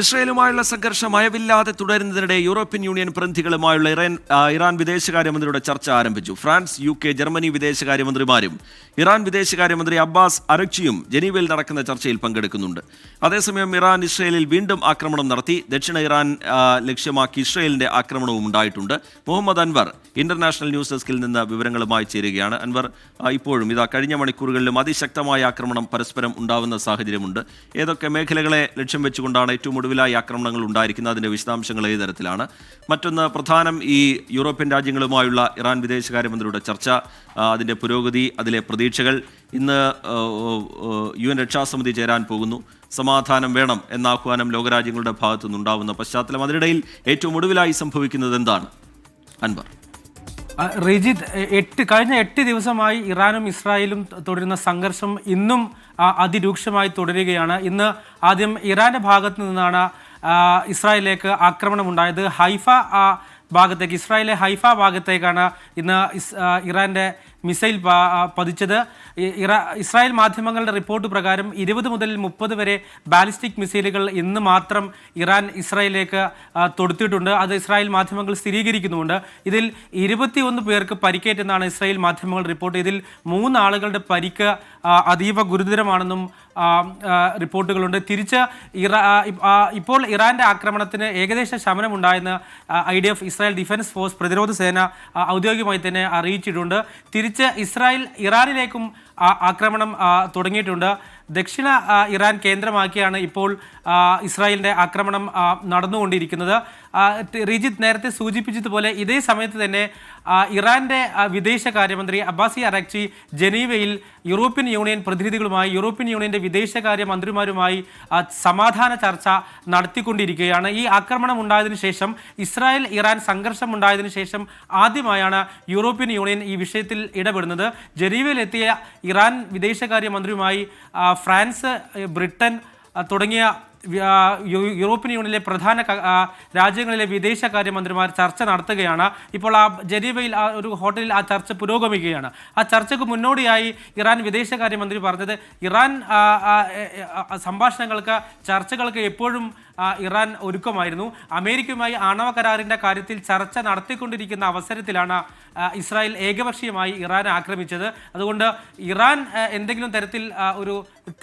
ഇസ്രയേലുമായുള്ള സംഘർഷം അയവില്ലാതെ തുടരുന്നതിനിടെ യൂറോപ്യൻ യൂണിയൻ പ്രതിനിധികളുമായുള്ള ഇറാൻ ഇറാൻ വിദേശകാര്യമന്ത്രിയുടെ ചർച്ച ആരംഭിച്ചു. ഫ്രാൻസ് യു കെ ജർമ്മനി വിദേശകാര്യമന്ത്രിമാരും ഇറാൻ വിദേശകാര്യമന്ത്രി അബ്ബാസ് അരക്ഷിയും ജനീവയിൽ നടക്കുന്ന ചർച്ചയിൽ പങ്കെടുക്കുന്നുണ്ട്. അതേസമയം ഇറാൻ ഇസ്രയേലിൽ വീണ്ടും ആക്രമണം നടത്തി. ദക്ഷിണ ഇറാൻ ലക്ഷ്യമാക്കി ഇസ്രയേലിന്റെ ആക്രമണവും ഉണ്ടായിട്ടുണ്ട്. മുഹമ്മദ് അൻവർ ഇന്റർനാഷണൽ ന്യൂസ് ഡെസ്കിൽ നിന്ന് വിവരങ്ങളുമായി ചേരുകയാണ്. അൻവർ ഇപ്പോഴും ഇതാ കഴിഞ്ഞ മണിക്കൂറുകളിലും അതിശക്തമായ ആക്രമണം പരസ്പരം ഉണ്ടാവുന്ന സാഹചര്യമുണ്ട്. ഏതൊക്കെ മേഖലകളെ ലക്ഷ്യം വെച്ചുകൊണ്ടാണ് ഏറ്റവും ഒടുവിലായി ആക്രമണങ്ങൾ ഉണ്ടായിരിക്കുന്നത് അതിന്റെ വിശദാംശങ്ങൾ ഏത് തരത്തിലാണ്? മറ്റൊന്ന് പ്രധാനം ഈ യൂറോപ്യൻ രാജ്യങ്ങളുമായുള്ള ഇറാൻ വിദേശകാര്യമന്ത്രിയുടെ ചർച്ച അതിന്റെ പുരോഗതി അതിലെ പ്രതീക്ഷകൾ. ഇന്ന് യു എൻ രക്ഷാസമിതി ചേരാൻ പോകുന്നു. സമാധാനം വേണം എന്ന ആഹ്വാനം ലോകരാജ്യങ്ങളുടെ ഭാഗത്തു നിന്നുണ്ടാവുന്ന പശ്ചാത്തലം. അതിനിടയിൽ ഏറ്റവും ഒടുവിലായി സംഭവിക്കുന്നത് എന്താണ്? അൻവർ. എ- എട്ട് കഴിഞ്ഞ എട്ട് ദിവസമായി ഇറാനും ഇസ്രായേലും തുടരുന്ന സംഘർഷം ഇന്നും അതിരൂക്ഷമായി തുടരുകയാണ്. ഇന്ന് ആദ്യം ഇറാന്റെ ഭാഗത്ത് നിന്നാണ് ഇസ്രായേലിലേക്ക് ആക്രമണം ഉണ്ടായത് ഹൈഫ ഭാഗത്തേക്ക് ഇസ്രായേലിലെ ഹൈഫ ഭാഗത്തേക്കാണ് ഇന്ന് ഇറാന്റെ മിസൈൽ പതിച്ചത്. ഇസ്രായേൽ മാധ്യമങ്ങളുടെ റിപ്പോർട്ട് പ്രകാരം ഇരുപത് മുതൽ മുപ്പത് വരെ ബാലിസ്റ്റിക് മിസൈലുകൾ ഇന്ന് മാത്രം ഇറാൻ ഇസ്രായേലിലേക്ക് തൊടുത്തിട്ടുണ്ട്. അത് ഇസ്രായേൽ മാധ്യമങ്ങൾ സ്ഥിരീകരിക്കുന്നുമുണ്ട്. ഇതിൽ ഇരുപത്തിയൊന്ന് പേർക്ക് പരിക്കേറ്റെന്നാണ് ഇസ്രായേൽ മാധ്യമങ്ങൾ റിപ്പോർട്ട്. ഇതിൽ മൂന്ന് ആളുകളുടെ പരിക്ക് അതീവ ഗുരുതരമാണെന്നും റിപ്പോർട്ടുകളുണ്ട്. തിരിച്ച് ഇറാ ഇപ്പോൾ ഇറാന്റെ ആക്രമണത്തിന് ഏകദേശം ശമനമുണ്ടായെന്ന് I D F Israel defence force പ്രതിരോധ സേന ഔദ്യോഗികമായി തന്നെ അറിയിച്ചിട്ടുണ്ട്. തിരിച്ച് ഇസ്രായേൽ ഇറാനിലേക്കും ആക്രമണം തുടങ്ങിയിട്ടുണ്ട്. ദക്ഷിണ ഇറാൻ കേന്ദ്രമാക്കിയാണ് ഇപ്പോൾ ഇസ്രായേലിന്റെ ആക്രമണം നടന്നുകൊണ്ടിരിക്കുന്നത്. റിജിത്ത് നേരത്തെ സൂചിപ്പിച്ചതുപോലെ ഇതേ സമയത്ത് തന്നെ ഇറാന്റെ വിദേശകാര്യമന്ത്രി അബ്ബാസി അറാക്ചി ജനീവയിൽ യൂറോപ്യൻ യൂണിയൻ പ്രതിനിധികളുമായി യൂറോപ്യൻ യൂണിയന്റെ വിദേശകാര്യ മന്ത്രിമാരുമായി സമാധാന ചർച്ച നടത്തിക്കൊണ്ടിരിക്കുകയാണ്. ഈ ആക്രമണം ഉണ്ടായതിനു ശേഷം ഇസ്രായേൽ ഇറാൻ സംഘർഷം ഉണ്ടായതിനു ശേഷം ആദ്യമായാണ് യൂറോപ്യൻ യൂണിയൻ ഈ വിഷയത്തിൽ ഇടപെടുന്നത്. ജനീവയിലെത്തിയ ഇറാൻ വിദേശകാര്യ മന്ത്രിയുമായി ഫ്രാൻസ് ബ്രിട്ടൻ തുടങ്ങിയ യൂറോപ്യൻ യൂണിയനിലെ പ്രധാന രാജ്യങ്ങളിലെ വിദേശകാര്യമന്ത്രിമാർ ചർച്ച നടത്തുകയാണ്. ഇപ്പോൾ ആ ജനീവയിൽ ആ ഒരു ഹോട്ടലിൽ ആ ചർച്ച പുരോഗമിക്കുകയാണ്. ആ ചർച്ചയ്ക്ക് മുന്നോടിയായി ഇറാൻ വിദേശകാര്യമന്ത്രി പറഞ്ഞത് ഇറാൻ സംഭാഷണങ്ങൾക്ക് ചർച്ചകൾക്ക് എപ്പോഴും ഇറാൻ ഒരുക്കമായിരുന്നു. അമേരിക്കയുമായി ആണവ കരാറിന്റെ കാര്യത്തിൽ ചർച്ച നടത്തിക്കൊണ്ടിരിക്കുന്ന അവസരത്തിലാണ് ഇസ്രായേൽ ഏകപക്ഷീയമായി ഇറാൻ ആക്രമിച്ചത്. അതുകൊണ്ട് ഇറാൻ എന്തെങ്കിലും തരത്തിൽ ഒരു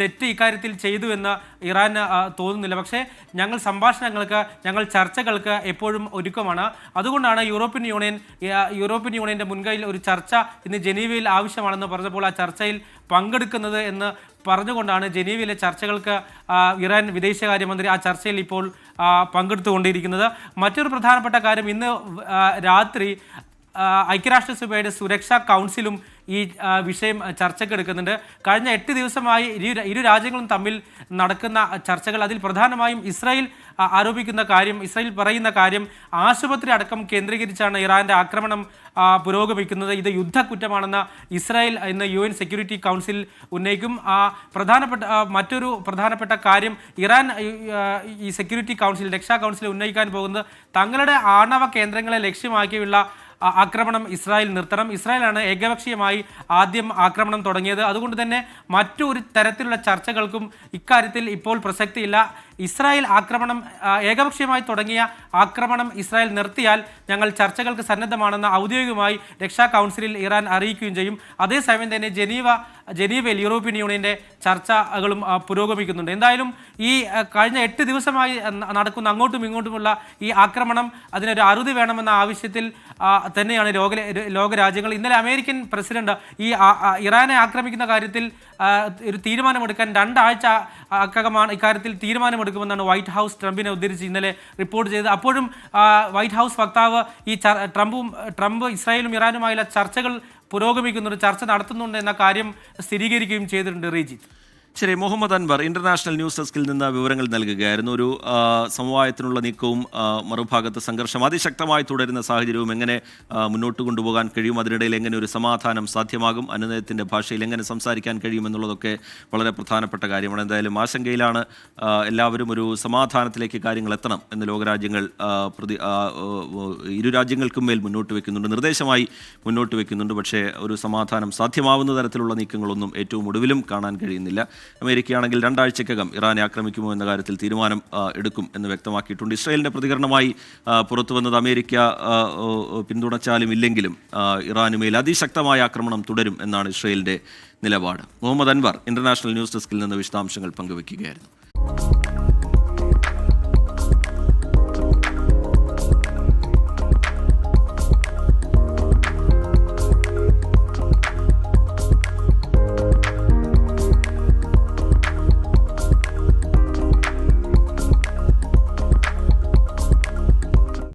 തെറ്റ് ഇക്കാര്യത്തിൽ ചെയ്തു എന്ന് ഇറാൻ തോന്നുന്നില്ല. പക്ഷേ ഞങ്ങൾ സംഭാഷണങ്ങൾക്ക് ഞങ്ങൾ ചർച്ചകൾക്ക് എപ്പോഴും ഒരുക്കമാണ്. അതുകൊണ്ടാണ് യൂറോപ്യൻ യൂണിയൻ യൂറോപ്യൻ യൂണിയന്റെ മുൻകൈയിൽ ഒരു ചർച്ച ഇന്ന് ജനീവയിൽ ആവശ്യമാണെന്ന് പറഞ്ഞപ്പോൾ ആ ചർച്ചയിൽ പങ്കെടുക്കുന്നത് എന്ന് പറഞ്ഞുകൊണ്ടാണ് ജനീവയിലെ ചർച്ചകൾക്ക് ഇറാൻ വിദേശകാര്യമന്ത്രി ആ ചർച്ചയിൽ ഇപ്പോൾ പങ്കെടുത്തുകൊണ്ടിരിക്കുന്നത്. മറ്റൊരു പ്രധാനപ്പെട്ട കാര്യം ഇന്ന് രാത്രി ഐക്യരാഷ്ട്രസഭയുടെ സുരക്ഷാ കൗൺസിലും ഈ വിഷയം ചർച്ചക്കെടുക്കുന്നുണ്ട് കഴിഞ്ഞ എട്ട് ദിവസമായി ഇരു ഇരു രാജ്യങ്ങളും തമ്മിൽ നടക്കുന്ന ചർച്ചകൾ. അതിൽ പ്രധാനമായും ഇസ്രായേൽ ആരോപിക്കുന്ന കാര്യം ഇസ്രായേൽ പറയുന്ന കാര്യം ആശുപത്രി അടക്കം കേന്ദ്രീകരിച്ചാണ് ഇറാന്റെ ആക്രമണം പുരോഗമിക്കുന്നത്. ഇത് യുദ്ധക്കുറ്റമാണെന്ന് ഇസ്രായേൽ ഇന്ന് യു എൻ സെക്യൂരിറ്റി കൗൺസിൽ ഉന്നയിക്കും. പ്രധാനപ്പെട്ട മറ്റൊരു പ്രധാനപ്പെട്ട കാര്യം ഇറാൻ ഈ സെക്യൂരിറ്റി കൗൺസിൽ രക്ഷാ കൗൺസിൽ ഉന്നയിക്കാൻ പോകുന്നത് തങ്ങളുടെ ആണവ കേന്ദ്രങ്ങളെ ലക്ഷ്യമാക്കിയുള്ള ആക്രമണം ഇസ്രായേൽ നിർത്തണം. ഇസ്രായേലാണ് ഏകപക്ഷീയമായി ആദ്യം ആക്രമണം തുടങ്ങിയത്. അതുകൊണ്ട് തന്നെ മറ്റൊരു തരത്തിലുള്ള ചർച്ചകൾക്കും ഇക്കാര്യത്തിൽ ഇപ്പോൾ പ്രസക്തിയില്ല. ഇസ്രായേൽ ആക്രമണം ഏകപക്ഷീയമായി തുടങ്ങിയ ആക്രമണം ഇസ്രായേൽ നിർത്തിയാൽ ഞങ്ങൾ ചർച്ചകൾക്ക് സന്നദ്ധമാണെന്ന് ഔദ്യോഗികമായി രക്ഷാ കൗൺസിലിൽ ഇറാൻ അറിയിക്കുകയും ചെയ്യും. അതേസമയം തന്നെ ജനീവ ജനീവയിൽ യൂറോപ്യൻ യൂണിയന്റെ ചർച്ചകളും പുരോഗമിക്കുന്നുണ്ട്. എന്തായാലും ഈ കഴിഞ്ഞ എട്ട് ദിവസമായി നടക്കുന്ന അങ്ങോട്ടും ഇങ്ങോട്ടുമുള്ള ഈ ആക്രമണം അതിനൊരു അറുതി വേണമെന്ന ആവശ്യത്തിൽ തന്നെയാണ് ലോക ലോകരാജ്യങ്ങൾ ഇന്നലെ അമേരിക്കൻ പ്രസിഡന്റ് ഈ ഇറാനെ ആക്രമിക്കുന്ന കാര്യത്തിൽ ഒരു തീരുമാനമെടുക്കാൻ രണ്ടാഴ്ച അക്കകമാണ് ഇക്കാര്യത്തിൽ തീരുമാനമെടുക്കുമെന്നാണ് വൈറ്റ് ഹൗസ് ട്രംപിനെ ഉദ്ധരിച്ച് ഇന്നലെ റിപ്പോർട്ട് ചെയ്തത്. അപ്പോഴും വൈറ്റ് ഹൗസ് വക്താവ് ഈ ട്രംപും ട്രംപ് ഇസ്രായേലും ഇറാനുമായുള്ള ചർച്ചകൾ പുരോഗമിക്കുന്നുണ്ട് ചർച്ച നടത്തുന്നുണ്ട് എന്ന കാര്യം സ്ഥിരീകരിക്കുകയും ചെയ്തിട്ടുണ്ട് റീജിത്ത്. ശരി മുഹമ്മദ് അൻവർ ഇന്റർനാഷണൽ ന്യൂസ് ഡെസ്കിൽ നിന്ന് വിവരങ്ങൾ നൽകുകയായിരുന്നു. ഒരു സമവായത്തിനുള്ള നീക്കവും മറുഭാഗത്ത് സംഘർഷം അതിശക്തമായി തുടരുന്ന സാഹചര്യവും എങ്ങനെ മുന്നോട്ട് കൊണ്ടുപോകാൻ കഴിയും? അതിനിടയിൽ എങ്ങനെ ഒരു സമാധാനം സാധ്യമാകും? അനുനയത്തിന്റെ ഭാഷയിൽ എങ്ങനെ സംസാരിക്കാൻ കഴിയുമെന്നുള്ളതൊക്കെ വളരെ പ്രധാനപ്പെട്ട കാര്യമാണ്. എന്തായാലും ആശങ്കയിലാണ് എല്ലാവരും ഒരു സമാധാനത്തിലേക്ക് കാര്യങ്ങൾ എത്തണം എന്ന് ലോകരാജ്യങ്ങൾ പ്രതി ഇരു രാജ്യങ്ങൾക്കും മേൽ മുന്നോട്ട് വയ്ക്കുന്നുണ്ട് നിർദ്ദേശമായി മുന്നോട്ട് വയ്ക്കുന്നുണ്ട് പക്ഷേ ഒരു സമാധാനം സാധ്യമാവുന്ന തരത്തിലുള്ള നീക്കങ്ങളൊന്നും ഏറ്റവും ഒടുവിലും കാണാൻ കഴിയുന്നില്ല. അമേരിക്കയാണെങ്കിൽ രണ്ടാഴ്ചക്കകം ഇറാനെ ആക്രമിക്കുമോ എന്ന കാര്യത്തിൽ തീരുമാനം എടുക്കും എന്ന് വ്യക്തമാക്കിയിട്ടുണ്ട്. ഇസ്രായേലിന്റെ പ്രതികരണമായി പുറത്തു വന്നത് അമേരിക്ക പിന്തുണച്ചാലും ഇല്ലെങ്കിലും ഇറാനുമേൽ അതിശക്തമായ ആക്രമണം തുടരും എന്നാണ് ഇസ്രായേലിന്റെ നിലപാട്. മുഹമ്മദ് അൻവർ ഇന്റർനാഷണൽ ന്യൂസ് ഡെസ്കിൽ നിന്ന് വിശദാംശങ്ങൾ പങ്കുവയ്ക്കുകയായിരുന്നു.